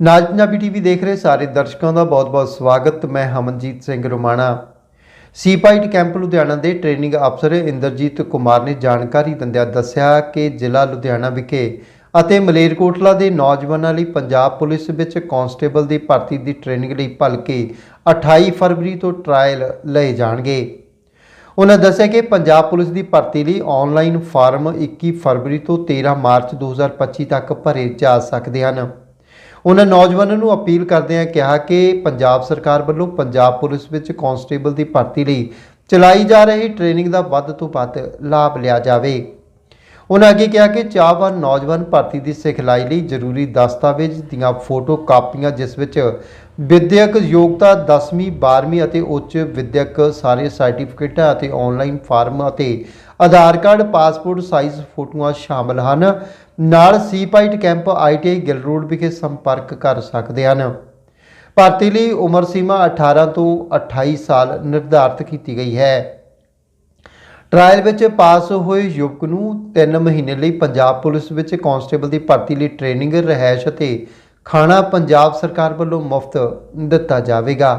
ਨਾਜ Punjabi TV ਦੇਖ ਰਹੇ ਸਾਰੇ ਦਰਸ਼ਕਾਂ ਦਾ ਬਹੁਤ-ਬਹੁਤ ਸਵਾਗਤ। ਮੈਂ ਹਮਨਜੀਤ ਸਿੰਘ ਰੋਮਾਣਾ। ਸੀਪਾਈਟ ਕੈਂਪ ਲੁਧਿਆਣਾ ਦੇ ਟ੍ਰੇਨਿੰਗ ਅਫਸਰ ਇੰਦਰਜੀਤ ਕੁਮਾਰ ਨੇ ਜਾਣਕਾਰੀ ਦਿੰਦਿਆਂ ਦੱਸਿਆ ਕਿ ਜ਼ਿਲ੍ਹਾ ਲੁਧਿਆਣਾ ਵਿਖੇ ਅਤੇ ਮਲੇਰਕੋਟਲਾ ਦੇ ਨੌਜਵਾਨਾਂ ਲਈ ਪੰਜਾਬ ਪੁਲਿਸ ਵਿੱਚ ਕਾਂਸਟੇਬਲ ਦੀ ਭਰਤੀ ਦੀ ਟ੍ਰੇਨਿੰਗ ਲਈ ਭਲਕੇ 28 ਫਰਵਰੀ ਤੋਂ ਟ੍ਰਾਇਲ ਲਏ ਜਾਣਗੇ। ਉਹਨਾਂ ਦੱਸਿਆ ਕਿ ਪੰਜਾਬ ਪੁਲਿਸ ਦੀ ਭਰਤੀ ਲਈ ਆਨਲਾਈਨ ਫਾਰਮ 21 ਫਰਵਰੀ ਤੋਂ 13 ਮਾਰਚ 2025 ਤੱਕ ਭਰੇ ਜਾ ਸਕਦੇ ਹਨ। ਉਹਨਾਂ ਨੌਜਵਾਨਾਂ ਨੂੰ ਅਪੀਲ ਕਰਦਿਆਂ ਕਿਹਾ ਕਿ ਪੰਜਾਬ ਸਰਕਾਰ ਵੱਲੋਂ ਪੰਜਾਬ ਪੁਲਿਸ ਵਿੱਚ ਕਾਂਸਟੇਬਲ ਦੀ ਭਰਤੀ ਲਈ ਚਲਾਈ ਜਾ ਰਹੀ ਟ੍ਰੇਨਿੰਗ ਦਾ ਵੱਧ ਤੋਂ ਵੱਧ ਲਾਭ ਲਿਆ ਜਾਵੇ। ਉਹਨਾਂ ਅੱਗੇ ਕਿਹਾ ਕਿ ਚਾਹਵਾਨ ਨੌਜਵਾਨ ਭਰਤੀ ਦੀ ਸਿਖਲਾਈ ਲਈ ਜ਼ਰੂਰੀ ਦਸਤਾਵੇਜ਼ ਦੀਆਂ ਫੋਟੋ ਕਾਪੀਆਂ, ਜਿਸ ਵਿੱਚ ਵਿਦਿਅਕ ਯੋਗਤਾ 10ਵੀਂ 12ਵੀਂ ਅਤੇ ਉੱਚ ਵਿਦਿਅਕ ਸਾਰੇ ਸਰਟੀਫਿਕੇਟਾਂ ਅਤੇ ਆਨਲਾਈਨ ਫਾਰਮ ਅਤੇ ਆਧਾਰ ਕਾਰਡ ਪਾਸਪੋਰਟ ਸਾਈਜ਼ ਫੋਟੋਆਂ ਸ਼ਾਮਲ ਹਨ। ਨਾਲ CPYTE camp ITI Gill road ਵਿਖੇ ਸੰਪਰਕ ਕਰ ਸਕਦੇ ਹਨ। ਭਰਤੀ ਲਈ ਉਮਰ ਸੀਮਾ 18 ਤੋਂ 28 ਸਾਲ ਨਿਰਧਾਰਤ ਕੀਤੀ ਗਈ ਹੈ। ਟ੍ਰਾਇਲ ਵਿੱਚ ਪਾਸ ਹੋਏ ਯੁਵਕ ਨੂੰ 3 ਮਹੀਨੇ ਲਈ ਪੰਜਾਬ ਪੁਲਿਸ ਵਿੱਚ ਕਾਂਸਟੇਬਲ ਦੀ ਭਰਤੀ ਲਈ ਟ੍ਰੇਨਿੰਗ ਰਹਿائش ਅਤੇ ਖਾਣਾ ਪੰਜਾਬ ਸਰਕਾਰ ਵੱਲੋਂ ਮੁਫਤ ਦਿੱਤਾ ਜਾਵੇਗਾ।